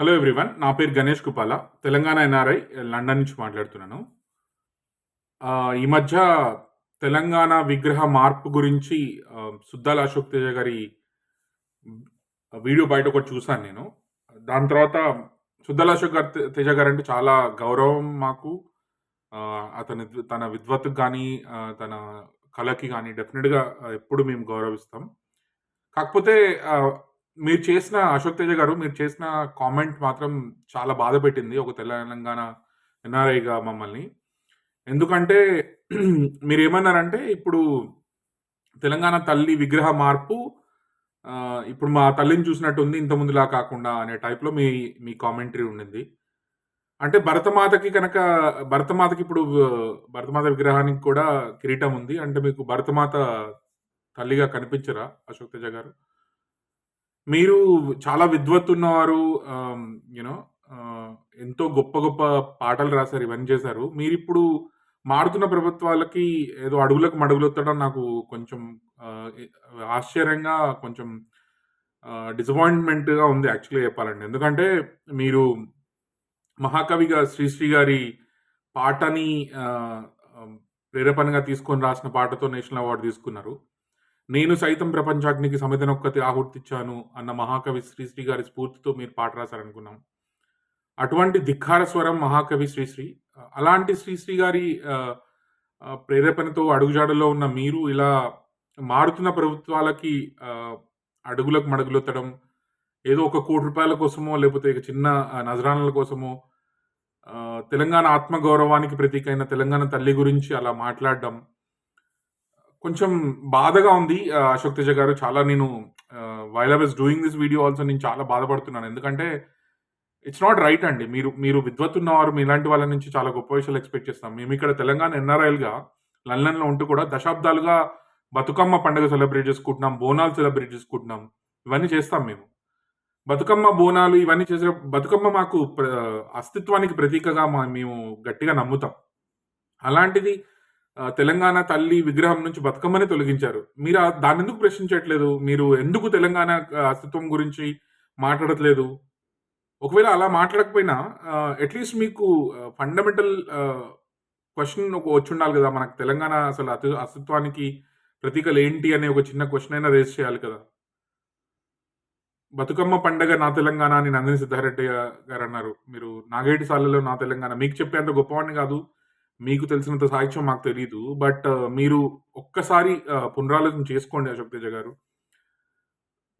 Hello everyone నా పేరు Ganesh Kupala Telangana NRI London నుంచి మాట్లాడుతున్నాను. ఈ మధ్య తెలంగాణ విగ్రహ మార్పు గురించి సుద్దాల అశోక్ తేజ గారి వీడియో బయట ఒకటి చూశాను నేను. దాని తర్వాత సుద్దాల అశోక్ గారు తే- తేజ గారు అంటే చాలా గౌరవం మాకు. అతని తన విద్వత్కు కానీ తన కళకి కానీ డెఫినెట్గా ఎప్పుడు మేము గౌరవిస్తాం. కాకపోతే మీరు చేసిన అశోక్ తేజ గారు మీరు చేసిన కామెంట్ మాత్రం చాలా బాధ పెట్టింది ఒక తెలంగాణ ఎన్ఆర్ఐగా మమ్మల్ని. ఎందుకంటే మీరు ఏమన్నారంటే ఇప్పుడు తెలంగాణ తల్లి విగ్రహ మార్పు ఇప్పుడు మా తల్లిని చూసినట్టుంది ఇంతకుముందులా కాకుండా అనే టైప్లో మీ మీ కామెంటరీ ఉండింది. అంటే భరతమాతకి కనుక భరతమాతకి ఇప్పుడు భరతమాత విగ్రహానికి కూడా కిరీటం ఉంది. అంటే మీకు భరతమాత తల్లిగా కనిపించరా అశోక్ తేజ గారు? మీరు చాలా విద్వత్తు ఉన్నవారు యూనో ఎంతో గొప్ప గొప్ప పాటలు రాశారు ఇవన్నీ చేశారు. మీరు ఇప్పుడు మారుతున్న ప్రభుత్వాలకి ఏదో అడుగులకు మడుగులొత్తడం నాకు కొంచెం ఆశ్చర్యంగా కొంచెం డిసప్పాయింట్మెంట్గా ఉంది యాక్చువల్లీ చెప్పాలండి ఎందుకంటే మీరు మహాకవిగా శ్రీశ్రీ గారి పాటని ఆ, ప్రేరేపణగా తీసుకొని రాసిన పాటతో నేషనల్ అవార్డు తీసుకున్నారు. నేను సైతం ప్రపంచాగ్నికి సమితనొక్కతి ఆహుర్తిచ్చాను అన్న మహాకవి శ్రీశ్రీ గారి స్ఫూర్తితో మీరు పాట రాశారనుకున్నాం. అటువంటి ధిక్కార స్వరం మహాకవి శ్రీశ్రీ అలాంటి శ్రీశ్రీ గారి ప్రేరేపణతో అడుగుజాడలో ఉన్న మీరు ఇలా మారుతున్న ప్రభుత్వాలకి అడుగులకు మడుగులొత్తడం ఏదో ఒక కోటి రూపాయల కోసమో లేకపోతే చిన్న నజరాణల కోసమో తెలంగాణ ఆత్మగౌరవానికి ప్రతీకైన తెలంగాణ తల్లి గురించి అలా మాట్లాడడం కొంచెం బాధగా ఉంది అశోక్ తేజ గారు. చాలా నేను while I was doing this video also నేను చాలా బాధపడుతున్నాను. ఎందుకంటే ఇట్స్ నాట్ రైట్ అండి. మీరు మీరు విద్వత్తున్నవారు మీలాంటి వాళ్ళ నుంచి చాలా గొప్ప విషయాలు ఎక్స్పెక్ట్ చేస్తాం మేము ఇక్కడ తెలంగాణ ఎన్ఆర్ఐలుగా లండన్లో ఉంటూ కూడా దశాబ్దాలుగా బతుకమ్మ పండుగ సెలబ్రేట్ చేసుకుంటున్నాం బోనాలు సెలబ్రేట్ చేసుకుంటున్నాం. ఇవన్నీ చేస్తాం మేము. బతుకమ్మ బోనాలు ఇవన్నీ చేసే బతుకమ్మ మాకు ప్ర- అస్తిత్వానికి ప్రతీకగా మా మేము గట్టిగా నమ్ముతాం. అలాంటిది తెలంగాణ తల్లి విగ్రహం నుంచి బతుకమ్మని తొలగించారు. మీరు దాని దాన్ని ఎందుకు ప్రశ్నించట్లేదు? మీరు ఎందుకు తెలంగాణ అస్తిత్వం గురించి మాట్లాడట్లేదు? ఒకవేళ అలా మాట్లాడకపోయినా అట్లీస్ట్ మీకు ఫండమెంటల్ క్వశ్చన్ ఒక వచ్చి ఉండాలి కదా? మనకు తెలంగాణ అసలు అతి అస్తిత్వానికి ప్రతీకలు ఏంటి అనే ఒక చిన్న క్వశ్చన్ అయినా రేస్ చేయాలి కదా? బతుకమ్మ పండగ నా తెలంగాణ అని నందిని సిద్ధారెడ్డి గారు అన్నారు. మీరు నాగేటి సార్లలో నా తెలంగాణ మీకు చెప్పేంత గొప్పవాడిని కాదు. మీకు తెలిసినంత సాహిత్యం మాకు తెలియదు బట్ మీరు ఒక్కసారి పునరాలోచన చేసుకోండి అశోక్ తేజ గారు.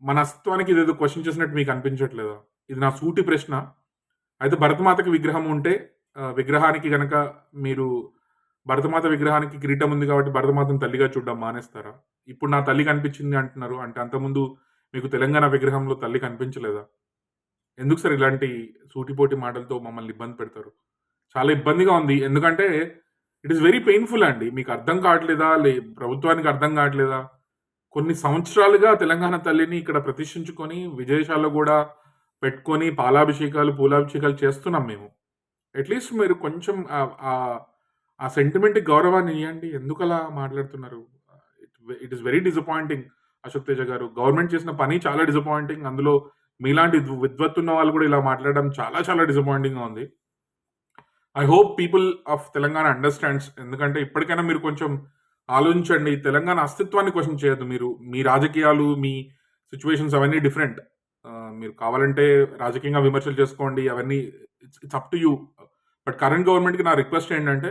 మన అస్తిత్వానికి ఇదేదో క్వశ్చన్ చేసినట్టు మీకు అనిపించట్లేదా? ఇది నా సూటి ప్రశ్న. అయితే భరతమాతకి విగ్రహం ఉంటే విగ్రహానికి గనక మీరు భరతమాత విగ్రహానికి కిరీటం ఉంది కాబట్టి భరతమాతను తల్లిగా చూడడం మానేస్తారా? ఇప్పుడు నా తల్లి కనిపించింది అంటున్నారు అంటే అంతకుముందు మీకు తెలంగాణ విగ్రహంలో తల్లి కనిపించలేదా? ఎందుకు సార్ ఇలాంటి సూటిపోటి మాటలతో మమ్మల్ని ఇబ్బంది పెడతారు? చాలా ఇబ్బందిగా ఉంది. ఎందుకంటే ఇట్ ఈస్ వెరీ పెయిన్ఫుల్ అండి. మీకు అర్థం కావట్లేదా? లే ప్రభుత్వానికి అర్థం కావట్లేదా? కొన్ని సంవత్సరాలుగా తెలంగాణ తల్లిని ఇక్కడ ప్రతిష్ఠించుకొని విదేశాల్లో కూడా పెట్టుకొని పాలాభిషేకాలు పూలాభిషేకాలు చేస్తున్నాం మేము. అట్లీస్ట్ మీరు కొంచెం ఆ- సెంటిమెంట్కి సెంటిమెంట్ గౌరవాన్ని ఇవ్వండి ఎందుకు అలా మాట్లాడుతున్నారు it is very disappointing Ashok Teja garu. Government చేసిన పని చాలా డిసప్పాయింటింగ్ అందులో మీలాంటి విద్వత్తున్న వాళ్ళు కూడా ఇలా మాట్లాడడం చాలా చాలా డిసప్పాయింటింగ్గా ఉంది. I hope people of Telangana understands ఎందుకంటే ఇప్పటికైనా మీరు కొంచెం ఆలోచించండి. తెలంగాణ అస్తిత్వాన్ని క్వశ్చన్ చేయొద్దు మీరు. మీ రాజకీయాలు మీ సిచ్యువేషన్స్ అవన్నీ డిఫరెంట్ మీరు కావాలంటే రాజకీయంగా విమర్శలు చేసుకోండి. అవన్నీ it's up to you but current గవర్నమెంట్కి నా రిక్వెస్ట్ ఏంటంటే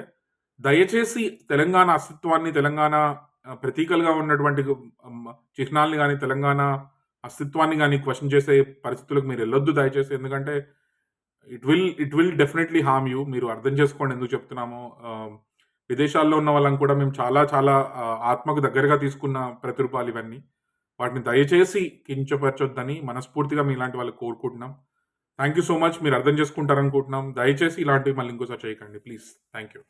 దయచేసి తెలంగాణ అస్తిత్వాన్ని తెలంగాణ ప్రతీకలుగా ఉన్నటువంటి చిహ్నాల్ని కానీ తెలంగాణ అస్తిత్వాన్ని కానీ క్వశ్చన్ చేసే పరిస్థితులకు మీరు వెళ్ళొద్దు దయచేసి. ఎందుకంటే it will it will definitely harm you మీరు అర్థం చేసుకోండి ఎందుకు చెప్తున్నామో. విదేశాల్లో ఉన్న వాళ్ళని కూడా మేము చాలా చాలా ఆత్మకు దగ్గరగా తీసుకున్న ప్రతిరూపాలు ఇవన్నీ. వాటిని దయచేసి కించపరచొద్దని మనస్ఫూర్తిగా మీ ఇలాంటి వాళ్ళకి కోరుకుంటున్నాం. థ్యాంక్ యూ సో మచ్ మీరు అర్థం చేసుకుంటారనుకుంటున్నాం. దయచేసి ఇలాంటివి మళ్ళీ ఇంకోసారి చేయకండి. Please thank you